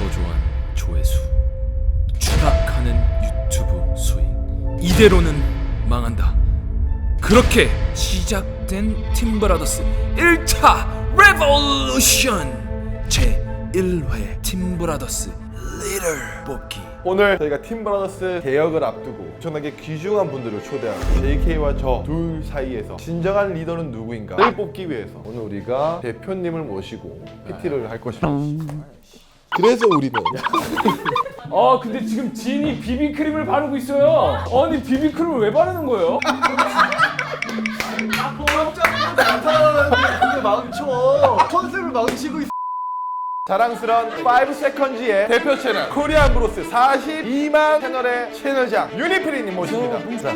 저조한 조회수. 추락하는 유튜브 수익. 이대로는 망한다. 그렇게 시작된 팀브라더스 1차 레볼루션! 제 1회 팀브라더스 리더 뽑기. 오늘 저희가 팀브라더스 개혁을 앞두고 엄청나게 귀중한 분들을 초대하고 JK와 저 둘 사이에서 진정한 리더는 누구인가를 뽑기 위해서 오늘 우리가 대표님을 모시고 PT를 할 것입니다. 그래서 우리는 아 근데 지금 진이 비비크림을 바르고 있어요. 아니 비비크림을 왜 바르는 거예요? 자랑스러운 5세컨즈의 대표 채널 코리안 브로스 42만 채널의 채널장 유니피디님 모십니다. 자,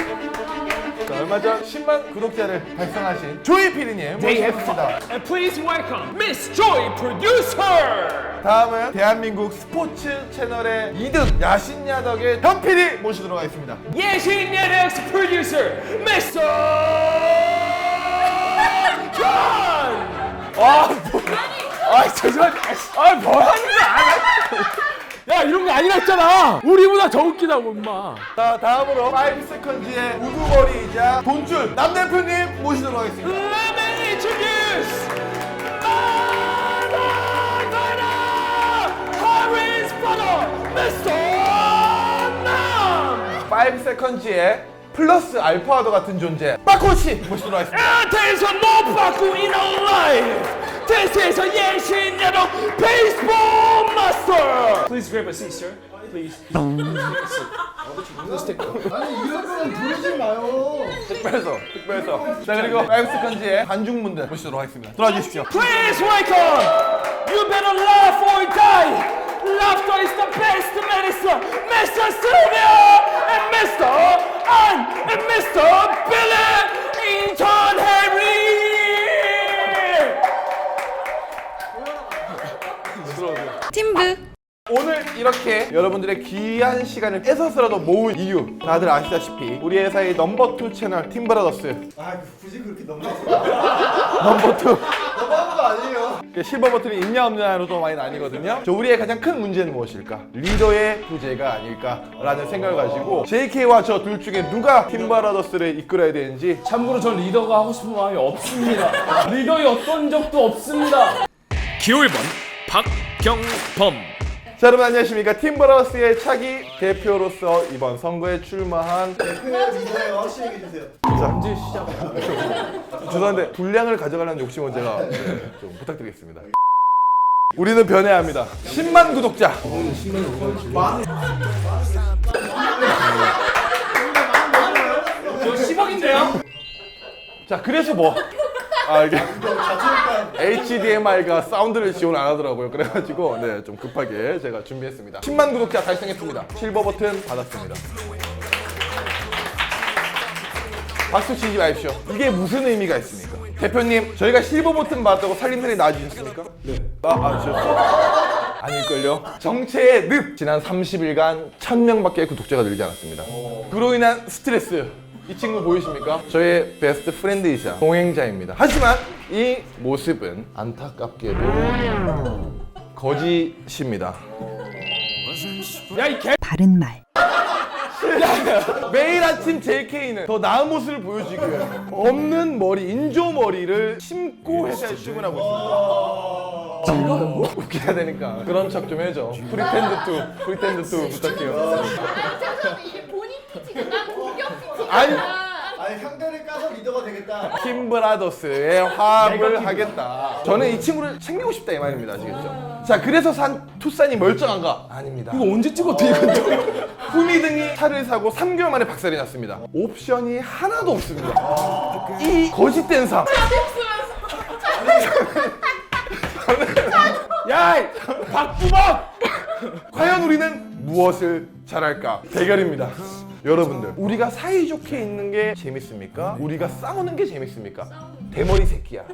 자, 얼마 전 10만 구독자를 달성하신 조이 피디님 모십니다. And please welcome Miss Joy Producer. 다음은 대한민국 스포츠 채널의 2등 야신야덕의 현PD 모시도록 하겠습니다. 예신 예력스 프로듀서 미스터 존. 아, 뭐, 아 죄송한데, 아 뭐 하는 거야? 야 이런 거 아니라 했잖아. 우리보다 더 웃기다고 엄마. 자, 다음으로 5세컨즈의 우두머리이자 돈줄 남 대표님 모시도록 하겠습니다. Let me introduce Harry's father, Mr. 남. 5세컨즈의 플러스 알파와도 같은 존재 빠코치 모시도록 하겠습니다. 대에서 못 받고 in a life. 대세에서 예신야동 베이스볼 마스터. Please grab a seat, sir. Please. 특별서, 특별서. 자, 그리고 5세컨즈의 관중분들 모시도록 하겠습니다. 들어와 주십시오. Please welcome. You better laugh or die. Laughter is the best medicine. Mr. Sylvia and Mr. Ann and Mr. Billy 팀브 오늘 이렇게 여러분들의 귀한 시간을 뺏어서라도 모은 이유 다들 아시다시피 우리 회사의 넘버 투 채널 팀브라더스 아 굳이 그렇게 넘버 투 너무한 거 아니에요? 실버 버튼이 있냐 없냐로 도 많이 나뉘거든요. 저 우리의 가장 큰 문제는 무엇일까? 리더의 부재가 아닐까라는 생각을 가지고 JK와 저 둘 중에 누가 팀브라더스를 이끌어야 되는지 참고로 전 리더가 하고 싶은 마음이 없습니다. 리더였던 적도 없습니다. 기호 1번 박 경범 자 여러분 안녕하십니까 팀브라더스의 차기 대표로서 이번 선거에 출마한. 언제 시작? 죄송한데 분량을 가져가려는 욕심은 제가 네, 좀 부탁드리겠습니다. 우리는 변해야 합니다. 10만 구독자. 저 10억인데요? 자 그래서 뭐? 아 이게 HDMI가 사운드를 지원 안 하더라고요. 그래가지고 네 좀 급하게 제가 준비했습니다. 10만 구독자 달성했습니다. 실버 버튼 받았습니다. 박수 치지 마십시오. 이게 무슨 의미가 있습니까? 대표님, 저희가 실버 버튼 받았다고 살림살이 나아지셨습니까? 네. 아, 아, 저 아닐걸요? 정체의 늪! 지난 30일간 1000명밖에 구독자가 늘지 않았습니다. 그로 인한 스트레스. 이 친구 보이십니까? 저의 베스트 프렌드이자 동행자입니다. 하지만 이 모습은 안타깝게도 거짓입니다. 야 이 개. 바른 말 매일 아침 JK는 더 나은 모습을 보여주기 위해 없는 머리, 인조 머리를 심고 회사에 출근하고 있습니다. 제가 뭐 웃겨야 되니까 그런 척 좀 해줘. 프리텐드 투, 프리텐드 투 부탁해요. 잠깐만 이게 본인 피치가 아니. 아니 상대를 까서 리더가 되겠다. 팀브라더스의 화합을 하겠다. 저는 이 친구를 챙기고 싶다 이 말입니다. 아시겠죠? 자, 그래서 산 투싼이 멀쩡한가? 아닙니다. 이거 언제 찍었대 이건? 후미 등이 차를 사고 3개월 만에 박살이 났습니다. 옵션이 하나도 없습니다. 이 거짓된 삶. 야, 이 박주박. 과연 우리는 무엇을 잘할까? 대결입니다. 여러분들, 우리가 사이좋게 있는 게 재밌습니까? 우리가 싸우는 게 재밌습니까? 대머리 새끼야.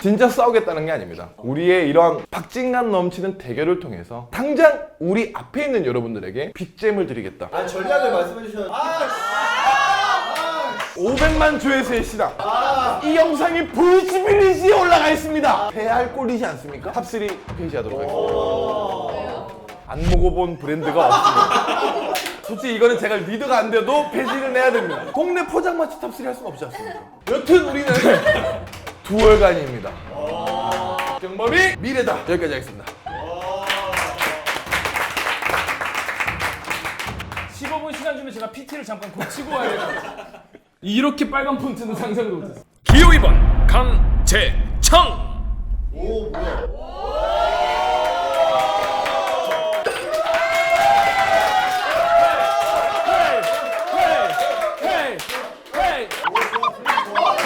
진짜 싸우겠다는 게 아닙니다. 우리의 이런 박진감 넘치는 대결을 통해서 당장 우리 앞에 있는 여러분들에게 빅잼을 드리겠다. 아 전략을 말씀해 주셔. 아 500만 조회수의 시당. 이 영상이 보이지빌리지에 올라가 있습니다. 패할 꼴이지 않습니까? 탑3 페이지하도록 하겠습니다. 안 먹어본 브랜드가 없습니다. 솔직히 이거는 제가 리더가 안 돼도 배신을 내야 됩니다. 동네 포장마차 탑3 할 수는 없지 않습니까? 여튼 우리는 두월간입니다. 경범이 미래다. 여기까지 하겠습니다. 15분 시간 주면 제가 PT를 잠깐 고치고 와야 돼요. 이렇게 빨간 폰트는 상상도 못했어. 기호 2번 강재창 오 뭐야?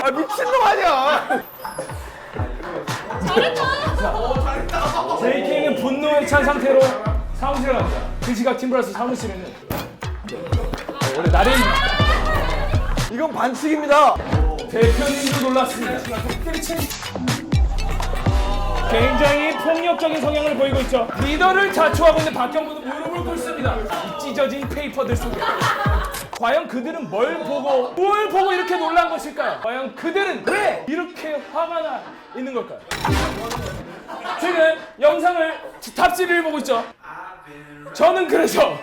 아 미친놈 아니야. JK는 분노에 찬 상태로 사무실에 갑니다. 그 시각 팀브라스 사무실에는 원래 나름 이건 반칙입니다. 대표님도 놀랐습니다. 굉장히 폭력적인 성향을 보이고 있죠. 리더를 자초하고 있는 박경부는 무릎을 꿇습니다. 이 찢어진 페이퍼들 속에. 과연 그들은 뭘 보고 뭘 보고 이렇게 놀란 것일까요? 과연 그들은 왜 이렇게 화가 나 있는 걸까요? 지금 영상을 탑3를 보고 있죠. 저는 그래서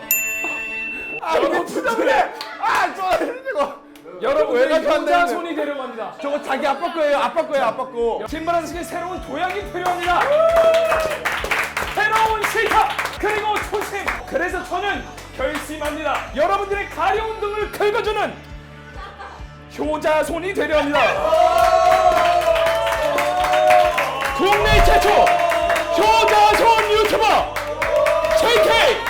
아 이거 부담돼. 아 좋아 이거. 여러분의 왜 갖고 안 되는데? 손이 데려갑니다. 저거 자기 아빠 거예요. 아빠 거예요. 아빠 거. 팀바라스의 새로운 도약이 필요합니다. 새로운 실타 그리고 초심. 그래서 저는 결심합니다. 여러분들의 가려운 등을 긁어주는 효자손이 되려 합니다. 국내 최초 효자손 유튜버 JK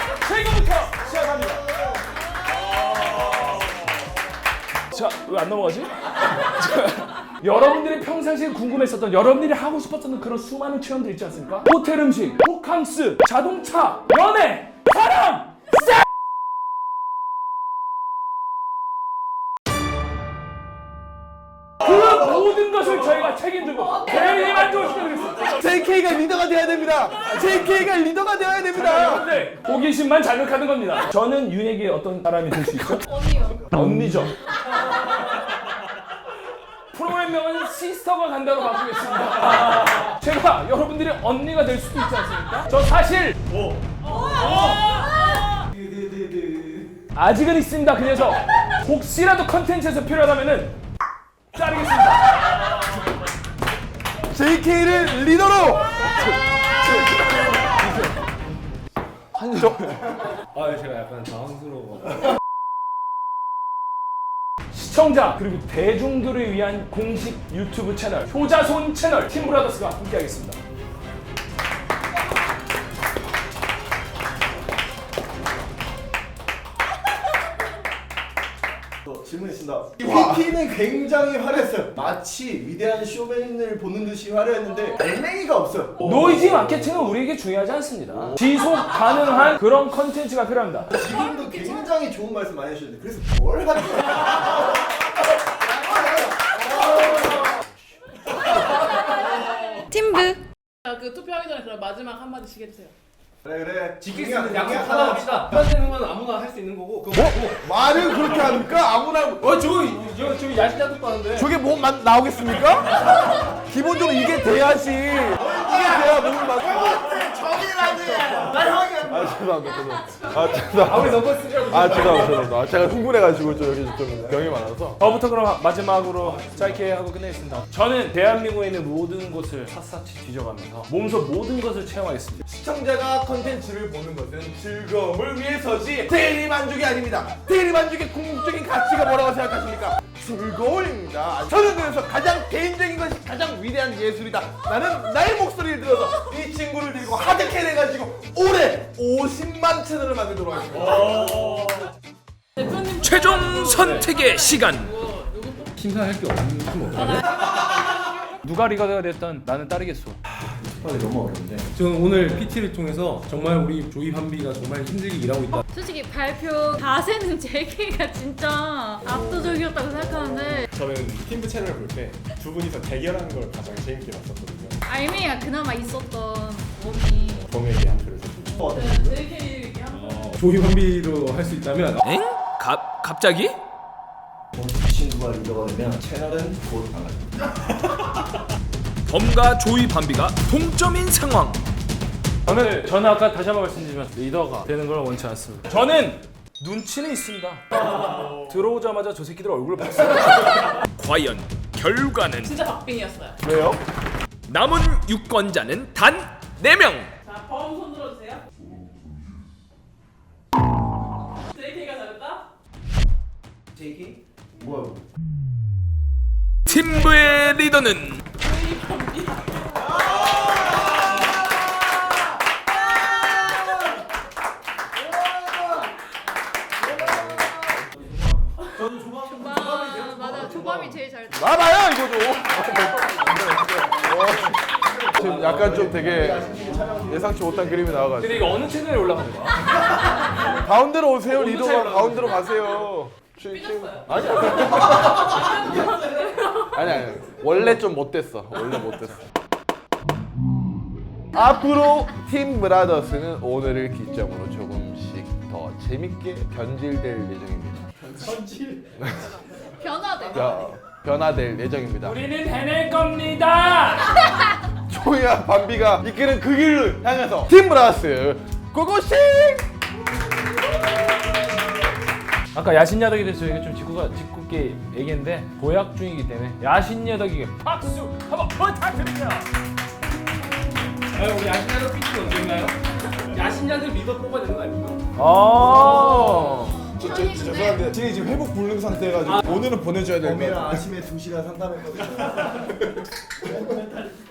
왜 안 넘어가지? 여러분들이 평상시에 궁금했었던 여러분들이 하고 싶었던 그런 수많은 체험들 있지 않습니까? 호텔 음식, 호캉스, 자동차, 연애, 사랑, 섹! 그 모든 것을 저희가 책임지고 대리 만족시켜드리겠습니다. JK가 리더가 돼야 됩니다. JK가 리더가 되어야 됩니다. 여러분들 호기심만 자극하는 겁니다. 저는 윤에게 어떤 사람이 될 수 있죠? 언니요. 언니죠. 프로그램명은 시스터가 간다로 바꾸겠습니다. 제가 여러분들의 언니가 될 수도 있지 않습니까? 저 사실 아직은 있습니다. 그래서 혹시라도 컨텐츠에서 필요하다면은 자르겠습니다. JK를 리더로. 한 저 시청자 그리고 대중들을 위한 공식 유튜브 채널 효자손 채널 팀브라더스가 함께하겠습니다. 질문 있습니다. PT는 굉장히 화려했어요. 마치 위대한 쇼맨을 보는 듯이 화려했는데 알맹이가 없어요. 노이즈 마케팅은 우리에게 중요하지 않습니다. 지속 가능한 그런 컨텐츠가 필요합니다. 지금도 굉장히 좋은 말씀 많이 해주셨는데 그래서 뭘 하는 거야? 팀브 자, 그 투표하기 전에 그럼 마지막 한 마디씩 해주세요. 그래 그래. 지킬 수 있는 약속 하나 합시다. 하는 건 아무나 할 수 있는 거고. 그거 뭐? 말을 그렇게 합니까? 아무나 어, 저거 저 저기 야식자도 하는데. 저게 뭐 마- 나오겠습니까? 기본적으로 이게 돼야지. 이게 돼야 몸을 맞. 아 죄송합니다. 죄송합니다. 아 죄송합니다. 아무리 넘버스라도 아 죄송합니다. 죄송합니다. 아, 제가 흥분해가지고 좀 여기 좀 병이 많아서. 저부터 그럼 마지막으로 짧게 하고 끝내겠습니다. 저는 대한민국에 있는 모든 곳을 샅샅이 뒤져가면서 몸소 모든 것을 체험하겠습니다. 시청자가 컨텐츠를 보는 것은 즐거움을 위해서지 대리 만족이 아닙니다. 대리 만족의 궁극적인 가치가 뭐라고 생각하십니까? 즐거움입니다. 저는 그래서 가장 개인적인 것이 가장 위대한 예술이다. 나는 나의 목소리를 들어서 이 친구를 들고 하드캐를 해가지고 올해 50만 채널을 만들도록 하겠습니다. 대표님 최종 선택의 시간 심사할 게 없으면 어떡하지? 누가 리더가 됐든 나는 따르겠소. 저는 오늘 PT를 통해서 정말 우리 조이 한비가 정말 힘들게 일하고 있다. 솔직히 발표 자세는 JK가 진짜 압도적이었다고 생각하는데 저는 팀브 채널을 볼 때 두 분이서 대결하는 걸 가장 재밌게 봤었거든요. 알맹이가 그나마 있었던 몸이 범에 대한 표를 줬죠. JK 한 조이 한비로 할 수 있다면 엥? 갑, 갑자기? 친구가 리더가 되면 채널은 곧 망합니다. 범과 조이 반비가 동점인 상황 저는 저는 아까 다시 한번 말씀드리지만 리더가 되는 걸 원치 않습니다. 저는 눈치는 있습니다. 들어오자마자 저 새끼들 얼굴을 봤어요. 과연 결과는 진짜 박빙이었어요. 왜요? 남은 유권자는 단 4명 자, 범 손 들어주세요. JK가 잘했다. 뭐야? 팀부의 리더는 아, 맞아. 조밤이 제일 잘. 나봐요 이거도. 지금 약간 좀 되게 예상치 못한 그림이 나와가지고 근데 이거 어느 채널에 올라가는 거야? 가운데로 오세요 리더가 가운데로 가세요. 지- 지금 아니 아니 아니 원래 좀 못됐어 원래 못됐어. 앞으로 팀 브라더스는 오늘을 기점으로 조금씩 더 재밌게 변질될 예정입니다. 변화돼. 야, 변화될 예정입니다. 우리는 해낼 겁니다. 조이와 밤비가 이끄는 그 길을 향해서 팀 브라더스 고고싱! 아까 야신야덕에 대해서 저희가 좀 짓궂게, 짓궂게 얘기했는데 보약 중이기 때문에 야신야덕에게 박수 한번 부탁드립니다. 아, 우리 야신야덕 피치 언제 있나요? 야신야덕 리더 뽑아야 되는 거 아닙니까? 아. 저, 저, 죄송한데 지금 지금 회복 불능 상태여가지고 오늘은 보내줘야 될것 같아요. 범이랑 아침에 2시간 상담했거든요.